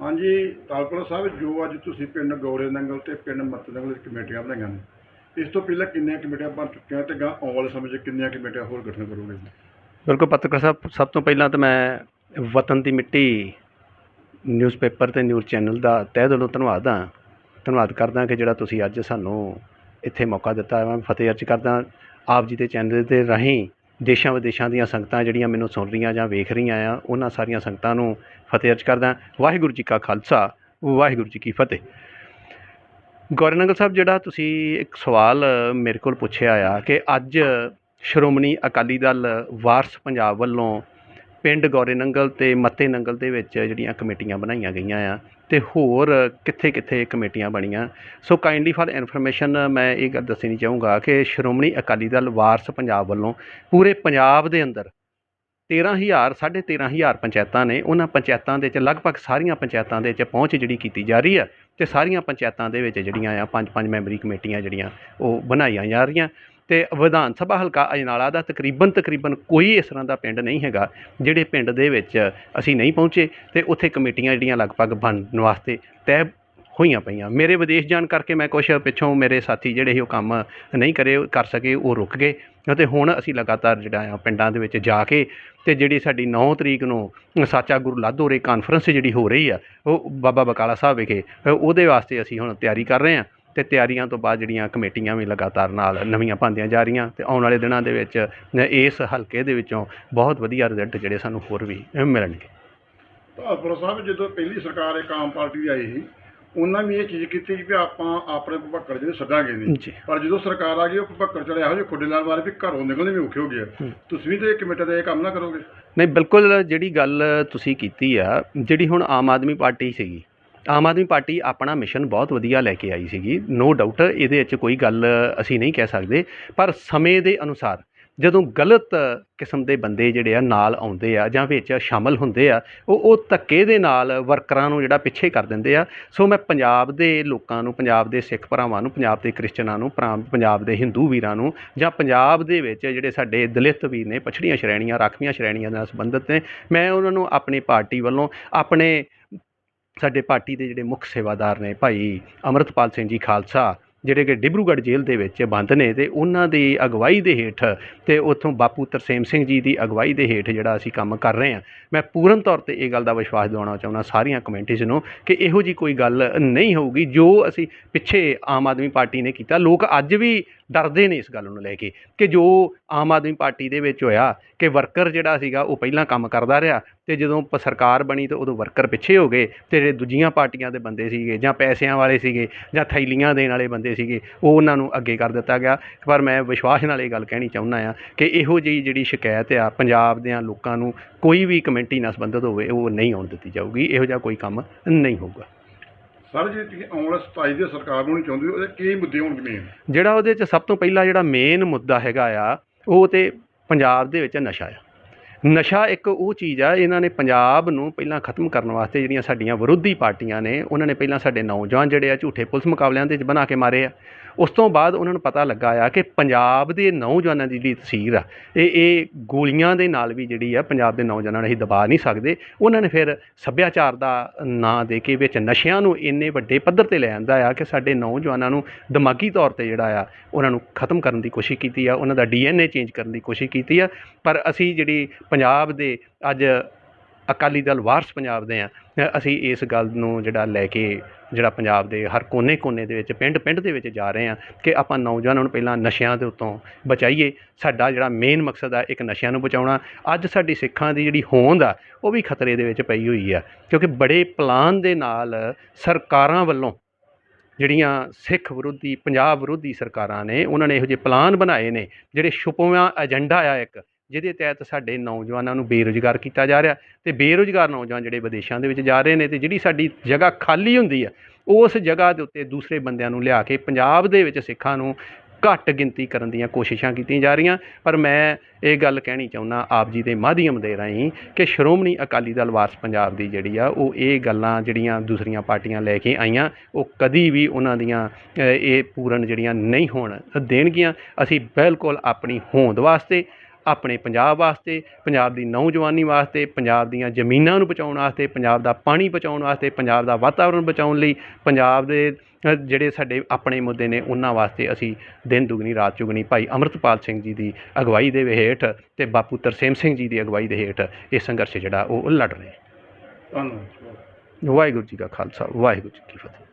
ਹਾਂਜੀ, ਤਾਲਪੁਰਾ ਸਾਹਿਬ, ਜੋ ਅੱਜ ਤੁਸੀਂ ਪਿੰਡ ਗੌਰੇ ਨੰਗਲ ਤੇ ਪਿੰਡ ਮੱਤ ਨੰਗਲ ਦੀ ਕਮੇਟੀਆਂ ਬਣਾਈਆਂ ਨੇ, ਇਸ ਤੋਂ ਪਹਿਲਾਂ ਕਿੰਨੀਆਂ ਕਮੇਟੀਆਂ ਬਣ ਚੁੱਕੀਆਂ ਤੇ ਗਾਂ ਆਉਣ ਵਾਲੇ ਸਮੇਂ 'ਚ ਕਿੰਨੀਆਂ ਕਮੇਟੀਆਂ ਹੋਰ ਗਠਨ ਕਰੋਗੇ? ਬਿਲਕੁਲ, ਪੱਤਰਕਾਰ ਸਾਹਿਬ, ਸਭ ਤੋਂ ਪਹਿਲਾਂ ਤਾਂ ਮੈਂ ਵਤਨ ਦੀ ਮਿੱਟੀ ਨਿਊਜ਼ਪੇਪਰ ਤੇ ਨਿਊਜ਼ ਚੈਨਲ ਦਾ ਤਹਿ ਦਿਲੋਂ ਧੰਨਵਾਦ ਹਾਂ। ਧੰਨਵਾਦ ਕਰਦਾ ਕਿ ਜਿਹੜਾ ਤੁਸੀਂ ਅੱਜ ਸਾਨੂੰ ਇੱਥੇ ਮੌਕਾ ਦਿੱਤਾ ਮੈਂ ਫਤਿਹ ਅਰਜ਼ ਕਰਦਾ ਆਪ ਜੀ ਦੇ ਚੈਨਲ ਦੇ ਰਾਹੀਂ ਦੇਸ਼ਾਂ ਵਿਦੇਸ਼ਾਂ ਦੀਆਂ ਸੰਗਤਾਂ ਜਿਹੜੀਆਂ ਮੈਨੂੰ ਸੁਣ ਰਹੀਆਂ ਜਾਂ ਵੇਖ ਰਹੀਆਂ ਆ, ਉਹਨਾਂ ਸਾਰੀਆਂ ਸੰਗਤਾਂ ਨੂੰ ਫਤਿਹ ਅਰਜ਼ ਕਰਦਾ ਵਾਹਿਗੁਰੂ ਜੀ ਕਾ ਖਾਲਸਾ, ਵਾਹਿਗੁਰੂ ਜੀ ਕੀ ਫਤਿਹ। ਗੌਰਨੰਗਲ ਸਾਹਿਬ, ਜਿਹੜਾ ਤੁਸੀਂ ਇੱਕ ਸਵਾਲ ਮੇਰੇ ਕੋਲ ਪੁੱਛਿਆ ਆ ਕਿ ਅੱਜ ਸ਼੍ਰੋਮਣੀ ਅਕਾਲੀ ਦਲ ਵਾਰਸ ਪੰਜਾਬ ਵੱਲੋਂ ਪਿੰਡ ਗੌਰੇ ਨੰਗਲ ਅਤੇ ਮੱਤੇ ਨੰਗਲ ਦੇ ਵਿੱਚ ਜਿਹੜੀਆਂ ਕਮੇਟੀਆਂ ਬਣਾਈਆਂ ਗਈਆਂ ਆ ਅਤੇ ਹੋਰ ਕਿੱਥੇ ਕਿੱਥੇ ਕਮੇਟੀਆਂ ਬਣੀਆਂ। ਸੋ ਕਾਇੰਡਲੀ ਫਾਰ ਇਨਫੋਰਮੇਸ਼ਨ ਮੈਂ ਇਹ ਗੱਲ ਦੱਸਣੀ ਚਾਹੂੰਗਾ ਕਿ ਸ਼੍ਰੋਮਣੀ ਅਕਾਲੀ ਦਲ ਵਾਰਸ ਪੰਜਾਬ ਵੱਲੋਂ ਪੂਰੇ ਪੰਜਾਬ ਦੇ ਅੰਦਰ 13000 13500 ਪੰਚਾਇਤਾਂ ਨੇ ਉਹਨਾਂ ਪੰਚਾਇਤਾਂ ਦੇ ਵਿੱਚ ਲਗਭਗ ਸਾਰੀਆਂ ਪੰਚਾਇਤਾਂ ਦੇ ਵਿੱਚ ਪਹੁੰਚ ਜਿਹੜੀ ਕੀਤੀ ਜਾ ਰਹੀ ਆ ਤੇ ਸਾਰੀਆਂ ਪੰਚਾਇਤਾਂ ਦੇ ਵਿੱਚ ਜਿਹੜੀਆਂ ਆ ਪੰਜ ਪੰਜ ਮੈਂਬਰੀ ਕਮੇਟੀਆਂ ਜਿਹੜੀਆਂ ਉਹ ਬਣਾਈਆਂ ਜਾ ਰਹੀਆਂ। ਤੇ ਵਿਧਾਨ ਸਭਾ ਹਲਕਾ ਅਜਨਾਲਾ ਦਾ ਤਕਰੀਬਨ ਤਕਰੀਬਨ ਕੋਈ ਇਸ ਤਰ੍ਹਾਂ ਦਾ ਪਿੰਡ ਨਹੀਂ ਹੈਗਾ, ਜਿਹੜੇ ਪਿੰਡ ਦੇ ਵਿੱਚ ਅਸੀਂ ਨਹੀਂ ਪਹੁੰਚੇ ਤੇ ਉੱਥੇ ਕਮੇਟੀਆਂ ਜਿਹੜੀਆਂ ਲਗਭਗ ਬਣਨ ਵਾਸਤੇ ਤੈਅ ਹੋਈਆਂ ਪਈਆਂ। ਮੇਰੇ ਵਿਦੇਸ਼ ਜਾਣ ਕਰਕੇ ਮੈਂ ਕੁਛ ਪਿੱਛੋਂ ਮੇਰੇ ਸਾਥੀ ਜਿਹੜੇ ਸੀ ਉਹ ਕੰਮ ਨਹੀਂ ਕਰੇ, ਕਰ ਸਕੇ, ਉਹ ਰੁਕ ਗਏ ਅਤੇ ਹੁਣ ਅਸੀਂ ਲਗਾਤਾਰ ਜਿਹੜਾ ਆ ਪਿੰਡਾਂ ਦੇ ਵਿੱਚ ਜਾ ਕੇ ਤੇ ਜਿਹੜੀ ਸਾਡੀ 9 ਤਰੀਕ ਨੂੰ ਸਾਚਾ ਗੁਰੂ ਲਾਧੋਰੇ ਕਾਨਫਰੰਸ ਜਿਹੜੀ ਹੋ ਰਹੀ ਆ, ਉਹ ਬਾਬਾ ਬਕਾਲਾ ਸਾਹਿਬ ਵਿਖੇ, ਉਹਦੇ ਵਾਸਤੇ ਅਸੀਂ ਹੁਣ ਤਿਆਰੀ ਕਰ ਰਹੇ ਹਾਂ। ਤੇ ਤਿਆਰੀਆਂ ਤੋਂ ਬਾਅਦ ਜਿਹੜੀਆਂ ਕਮੇਟੀਆਂ ਵੀ ਲਗਾਤਾਰ ਨਾਲ ਨਵੀਆਂ ਪਾਉਂਦੀਆਂ ਜਾ ਰਹੀਆਂ ਤੇ ਆਉਣ ਵਾਲੇ ਦਿਨਾਂ ਦੇ ਵਿੱਚ ਇਸ ਹਲਕੇ ਦੇ ਵਿੱਚੋਂ ਬਹੁਤ ਵਧੀਆ ਰਿਜ਼ਲਟ ਜਿਹੜੇ ਸਾਨੂੰ ਹੋਰ ਵੀ ਮਿਲਣਗੇ ਤਾਲਪੁਰਾ ਸਾਹਿਬ ਜਦੋਂ ਪਹਿਲੀ ਸਰਕਾਰ ਇੱਕ ਆਮ ਪਾਰਟੀ ਦੀ ਆਈ ਸੀ ਉਹਨਾਂ ਵੀ ਇਹ ਚੀਜ਼ ਕੀਤੀ ਕਿ ਆਪਾਂ ਆਪਣੇ ਭੁੱਖੜ ਜਿਹੜੇ ਸੱਦਾਂਗੇ ਨਹੀਂ ਜੀ ਪਰ ਜਦੋਂ ਸਰਕਾਰ ਆ ਗਈ ਉਹ ਭੁੱਖੜ ਚੜੇ ਇਹੋ ਜਿਹੇ ਖੁੱਡੇ ਲਾਲ ਵਾਲੇ ਵੀ ਘਰੋਂ ਨਿਕਲਣੇ ਵੀ ਔਖੇ ਹੋ ਗਏ। ਹੂੰ। ਤੁਸੀਂ ਵੀ ਤੇ ਇਹ ਕਮੇਟੀ ਦਾ ਇਹ ਕੰਮ ਨਾ ਕਰੋਗੇ ਨਹੀਂ ਬਿਲਕੁਲ ਜਿਹੜੀ ਗੱਲ ਤੁਸੀਂ ਕੀਤੀ ਆ ਜਿਹੜੀ ਹੁਣ ਆਮ ਆਦਮੀ ਪਾਰਟੀ ਸੀਗੀ ਆਮ ਆਦਮੀ ਪਾਰਟੀ ਆਪਣਾ ਮਿਸ਼ਨ ਬਹੁਤ ਵਧੀਆ ਲੈ ਕੇ ਆਈ ਸੀਗੀ। ਨੋ ਡਾਊਟ ਇਹਦੇ ਵਿੱਚ ਕੋਈ ਗੱਲ ਅਸੀਂ ਨਹੀਂ ਕਹਿ ਸਕਦੇ, ਪਰ ਸਮੇਂ ਦੇ ਅਨੁਸਾਰ ਜਦੋਂ ਗਲਤ ਕਿਸਮ ਦੇ ਬੰਦੇ ਜਿਹੜੇ ਆ ਨਾਲ ਆਉਂਦੇ ਆ ਜਾਂ ਵਿੱਚ ਸ਼ਾਮਲ ਹੁੰਦੇ ਆ, ਉਹ ਉਹ ਧੱਕੇ ਦੇ ਨਾਲ ਵਰਕਰਾਂ ਨੂੰ ਜਿਹੜਾ ਪਿੱਛੇ ਕਰ ਦਿੰਦੇ ਆ। ਸੋ ਮੈਂ ਪੰਜਾਬ ਦੇ ਲੋਕਾਂ ਨੂੰ, ਪੰਜਾਬ ਦੇ ਸਿੱਖ ਭਰਾਵਾਂ ਨੂੰ, ਪੰਜਾਬ ਦੇ ਕ੍ਰਿਸਚਨਾਂ ਨੂੰ, ਭਰਾ- ਪੰਜਾਬ ਦੇ ਹਿੰਦੂ ਵੀਰਾਂ ਨੂੰ ਜਾਂ ਪੰਜਾਬ ਦੇ ਵਿੱਚ ਜਿਹੜੇ ਸਾਡੇ ਦਲਿਤ ਵੀਰ ਨੇ, ਪਛੜੀਆਂ ਸ਼੍ਰੇਣੀਆਂ, ਰਾਖਵੀਆਂ ਸ਼੍ਰੇਣੀਆਂ ਨਾਲ ਸੰਬੰਧਿਤ ਨੇ, ਮੈਂ ਉਹਨਾਂ ਨੂੰ ਆਪਣੀ ਪਾਰਟੀ ਵੱਲੋਂ ਆਪਣੇ ਸਾਡੇ ਪਾਰਟੀ ਦੇ ਜਿਹੜੇ ਮੁੱਖ ਸੇਵਾਦਾਰ ਨੇ ਭਾਈ ਅਮਰਤਪਾਲ ਸਿੰਘ ਜੀ ਖਾਲਸਾ, ਜਿਹੜੇ ਕਿ ਡਿਬਰੂਗੜ੍ਹ ਜੇਲ੍ਹ ਦੇ ਵਿੱਚ ਬੰਦ ਨੇ ਤੇ ਉਹਨਾਂ ਦੀ ਅਗਵਾਈ ਦੇ ਹੇਠ ਤੇ ਉੱਥੋਂ ਬਾਪੂ ਤਰਸੇਮ ਸਿੰਘ ਜੀ ਦੀ ਅਗਵਾਈ ਦੇ ਹੇਠ ਜਿਹੜਾ ਅਸੀਂ ਕੰਮ ਕਰ ਰਹੇ ਹਾਂ। ਮੈਂ ਪੂਰਨ ਤੌਰ ਤੇ ਇਹ ਗੱਲ ਦਾ ਵਿਸ਼ਵਾਸ ਦਿਵਾਉਣਾ ਚਾਹੁੰਦਾ ਸਾਰੀਆਂ ਕਮੇਟੀਜ਼ ਨੂੰ ਕਿ ਇਹੋ ਜੀ ਕੋਈ ਗੱਲ ਨਹੀਂ ਹੋਊਗੀ ਜੋ ਅਸੀਂ ਪਿੱਛੇ ਆਮ ਆਦਮੀ ਪਾਰਟੀ ਨੇ ਕੀਤਾ। ਲੋਕ ਅੱਜ ਵੀ ਡਰਦੇ ਨੇ ਇਸ ਗੱਲ ਨੂੰ ਲੈ ਕੇ ਕਿ ਜੋ ਆਮ ਆਦਮੀ ਪਾਰਟੀ ਦੇ ਵਿੱਚ ਹੋਇਆ ਕਿ ਵਰਕਰ ਜਿਹੜਾ ਸੀਗਾ ਉਹ ਪਹਿਲਾਂ ਕੰਮ ਕਰਦਾ ਰਿਹਾ ਤੇ ਜਦੋਂ ਪ- ਸਰਕਾਰ ਬਣੀ ਤੇ ਉਦੋਂ ਵਰਕਰ ਪਿੱਛੇ ਹੋ ਗਏ ਤੇ ਜਿਹੜੇ ਦੂਜੀਆਂ ਪਾਰਟੀਆਂ ਦੇ ਬੰਦੇ ਸੀਗੇ ਜਾਂ ਪੈਸਿਆਂ ਵਾਲੇ ਸੀਗੇ ਜਾਂ ਥੈਲੀਆਂ ਦੇਣ ਵਾਲੇ ਬੰਦੇ ਸੀਗੇ ਉਹ ਉਹਨਾਂ ਨੂੰ ਅੱਗੇ ਕਰ ਦਿੱਤਾ ਗਿਆ। ਪਰ ਮੈਂ ਵਿਸ਼ਵਾਸ ਨਾਲ ਇਹ ਗੱਲ ਕਹਿਣੀ ਚਾਹੁੰਦਾ ਆ ਕਿ ਇਹੋ ਜਿਹੀ ਜਿਹੜੀ ਸ਼ਿਕਾਇਤ ਆ ਪੰਜਾਬ ਦੇ ਲੋਕਾਂ ਨੂੰ ਕੋਈ ਵੀ ਕਮੇਟੀ ਨਾਲ ਸੰਬੰਧਿਤ ਹੋਵੇ ਉਹ ਨਹੀਂ ਆਉਣ ਦਿੱਤੀ ਜਾਊਗੀ। ਇਹੋ ਜਿਹਾ ਕੋਈ ਕੰਮ ਨਹੀਂ ਹੋਊਗਾ। ਸਰ, ਜੀ ਤੁਸੀਂ ਆਉਣ ਵਾਲੇ 27 ਦੀ ਸਰਕਾਰ ਬਣਾਉਣੀ ਚਾਹੁੰਦੇ ਉਹਦੇ ਕੀ ਮੁੱਦੇ ਹੋਣਗੇ ਮੇਨ ਜਿਹੜਾ ਉਹਦੇ 'ਚ ਸਭ ਤੋਂ ਪਹਿਲਾਂ ਜਿਹੜਾ ਮੇਨ ਮੁੱਦਾ ਹੈਗਾ ਆ, ਉਹ ਤੇ ਪੰਜਾਬ ਦੇ ਵਿੱਚ ਨਸ਼ਾ ਆ। ਨਸ਼ਾ ਇੱਕ ਉਹ ਚੀਜ਼ ਆ, ਇਹਨਾਂ ਨੇ ਪੰਜਾਬ ਨੂੰ ਪਹਿਲਾਂ ਖਤਮ ਕਰਨ ਵਾਸਤੇ ਜਿਹੜੀਆਂ ਸਾਡੀਆਂ ਵਿਰੋਧੀ ਪਾਰਟੀਆਂ ਨੇ, ਉਹਨਾਂ ਨੇ ਪਹਿਲਾਂ ਸਾਡੇ ਨੌਜਵਾਨ ਜਿਹੜੇ ਆ ਝੂਠੇ ਪੁਲਿਸ ਮੁਕਾਬਲਿਆਂ ਦੇ ਵਿੱਚ ਬਣਾ ਕੇ ਮਾਰੇ ਆ। ਉਸ ਤੋਂ ਬਾਅਦ ਉਹਨਾਂ ਨੂੰ ਪਤਾ ਲੱਗਾ ਆ ਕਿ ਪੰਜਾਬ ਦੇ ਨੌਜਵਾਨਾਂ ਦੀ ਜਿਹੜੀ ਤਸਵੀਰ ਆ, ਇਹ ਇਹ ਗੋਲੀਆਂ ਦੇ ਨਾਲ ਵੀ ਜਿਹੜੀ ਆ ਪੰਜਾਬ ਦੇ ਨੌਜਵਾਨਾਂ ਨੂੰ ਅਸੀਂ ਦਬਾ ਨਹੀਂ ਸਕਦੇ। ਉਹਨਾਂ ਨੇ ਫਿਰ ਸੱਭਿਆਚਾਰ ਦਾ ਨਾਂ ਦੇ ਕੇ ਵਿੱਚ ਨਸ਼ਿਆਂ ਨੂੰ ਇੰਨੇ ਵੱਡੇ ਪੱਧਰ ਤੇ ਲੈ ਆਂਦਾ ਆ ਕਿ ਸਾਡੇ ਨੌਜਵਾਨਾਂ ਨੂੰ ਦਿਮਾਗੀ ਤੌਰ ਤੇ ਜਿਹੜਾ ਆ ਉਹਨਾਂ ਨੂੰ ਖਤਮ ਕਰਨ ਦੀ ਕੋਸ਼ਿਸ਼ ਕੀਤੀ ਆ, ਉਹਨਾਂ ਦਾ ਡੀਐਨਏ ਚੇਂਜ ਕਰਨ ਦੀ ਕੋਸ਼ਿਸ਼ ਕੀਤੀ ਆ। ਪਰ ਅਸੀਂ ਜਿਹੜੀ ਪੰਜਾਬ ਦੇ ਅੱਜ ਅਕਾਲੀ ਦਲ ਵਾਰਸ ਪੰਜਾਬ ਦੇ ਆ। ਅਸੀਂ ਇਸ ਗੱਲ ਨੂੰ ਜਿਹੜਾ ਲੈ ਕੇ ਜਿਹੜਾ ਪੰਜਾਬ ਦੇ ਹਰ ਕੋਨੇ-ਕੋਨੇ ਦੇ ਵਿੱਚ, ਪਿੰਡ-ਪਿੰਡ ਦੇ ਵਿੱਚ ਜਾ ਰਹੇ ਆ ਕਿ ਆਪਾਂ ਨੌਜਵਾਨਾਂ ਨੂੰ ਪਹਿਲਾਂ ਨਸ਼ਿਆਂ ਦੇ ਉੱਤੋਂ ਬਚਾਈਏ। ਸਾਡਾ ਜਿਹੜਾ ਮੇਨ ਮਕਸਦ ਆ, ਇੱਕ ਨਸ਼ਿਆਂ ਨੂੰ ਬਚਾਉਣਾ। ਅੱਜ ਸਾਡੀ ਸਿੱਖਾਂ ਦੀ ਜਿਹੜੀ ਹੋਂਦ ਆ, ਉਹ ਵੀ ਖਤਰੇ ਦੇ ਵਿੱਚ ਪਈ ਹੋਈ ਆ। ਕਿਉਂਕਿ ਬੜੇ ਪਲਾਨ ਦੇ ਨਾਲ ਸਰਕਾਰਾਂ ਵੱਲੋਂ ਜਿਹੜੀਆਂ ਸਿੱਖ ਵਿਰੋਧੀ, ਪੰਜਾਬ ਵਿਰੋਧੀ ਸਰਕਾਰਾਂ ਨੇ, ਉਹਨਾਂ ਨੇ ਇਹੋ ਜਿਹੇ ਪਲਾਨ ਬਣਾਏ ਨੇ, ਜਿਹੜੇ ਛੁਪਵਾਂ ਏਜੰਡਾ ਆ ਇੱਕ। ਜਿਹਦੇ ਤਹਿਤ ਸਾਡੇ ਨੌਜਵਾਨਾਂ ਨੂੰ ਬੇਰੁਜ਼ਗਾਰ ਕੀਤਾ ਜਾ ਰਿਹਾ ਤੇ ਬੇਰੁਜ਼ਗਾਰ ਨੌਜਵਾਨ ਜਿਹੜੇ ਵਿਦੇਸ਼ਾਂ ਦੇ ਵਿੱਚ ਜਾ ਰਹੇ ਨੇ ਤੇ ਜਿਹੜੀ ਸਾਡੀ ਜਗ੍ਹਾ ਖਾਲੀ ਹੁੰਦੀ ਆ, ਉਸ ਜਗ੍ਹਾ ਦੇ ਉੱਤੇ ਦੂਸਰੇ ਬੰਦਿਆਂ ਨੂੰ ਲਿਆ ਕੇ ਪੰਜਾਬ ਦੇ ਵਿੱਚ ਸਿੱਖਾਂ ਨੂੰ ਘੱਟ ਗਿਣਤੀ ਕਰਨ ਦੀਆਂ ਕੋਸ਼ਿਸ਼ਾਂ ਕੀਤੀਆਂ ਜਾ ਰਹੀਆਂ। ਪਰ ਮੈਂ ਇਹ ਗੱਲ ਕਹਿਣੀ ਚਾਹੁੰਦਾ ਆਪ ਜੀ ਦੇ ਮਾਧਿਅਮ ਦੇ ਰਾਹੀਂ ਕਿ ਸ਼੍ਰੋਮਣੀ ਅਕਾਲੀ ਦਲ ਵਾਰਸ ਪੰਜਾਬ ਦੀ ਜਿਹੜੀ ਆ, ਉਹ ਇਹ ਗੱਲਾਂ ਜਿਹੜੀਆਂ ਦੂਸਰੀਆਂ ਪਾਰਟੀਆਂ ਲੈ ਕੇ ਆਈਆਂ, ਉਹ ਕਦੀ ਵੀ ਉਹਨਾਂ ਦੀਆਂ ਇਹ ਪੂਰਨ ਜਿਹੜੀਆਂ ਨਹੀਂ ਹੋਣ ਦੇਣਗੀਆਂ। ਅਸੀਂ ਬਿਲਕੁਲ ਆਪਣੀ ਹੋਂਦ ਵਾਸਤੇ ਆਪਣੇ ਪੰਜਾਬ ਵਾਸਤੇ ਪੰਜਾਬ ਦੀ ਨੌਜਵਾਨੀ ਵਾਸਤੇ ਪੰਜਾਬ ਦੀਆਂ ਜ਼ਮੀਨਾਂ ਨੂੰ ਬਚਾਉਣ ਵਾਸਤੇ ਪੰਜਾਬ ਦਾ ਪਾਣੀ ਬਚਾਉਣ ਵਾਸਤੇ ਪੰਜਾਬ ਦਾ ਵਾਤਾਵਰਣ ਬਚਾਉਣ ਲਈ ਪੰਜਾਬ ਦੇ ਜਿਹੜੇ ਸਾਡੇ ਆਪਣੇ ਮੁੱਦੇ ਨੇ ਉਹਨਾਂ ਵਾਸਤੇ ਅਸੀਂ ਦਿਨ ਦੁਗਣੀ ਰਾਤ ਚੁਗਣੀ ਭਾਈ ਅਮਰਤਪਾਲ ਸਿੰਘ ਜੀ ਦੀ ਅਗਵਾਈ ਦੇ ਹੇਠ ਤੇ ਬਾਪੂ ਤਰਸੇਮ ਸਿੰਘ ਜੀ ਦੀ ਅਗਵਾਈ ਦੇ ਹੇਠ ਇਹ ਸੰਘਰਸ਼ ਜਿਹੜਾ ਉਹ ਲੜ ਰਹੇ ਧੰਨਵਾਦ। ਵਾਹਿਗੁਰੂ ਜੀ ਕਾ ਖਾਲਸਾ ਵਾਹਿਗੁਰੂ ਜੀ ਕੀ ਫਤਿਹ।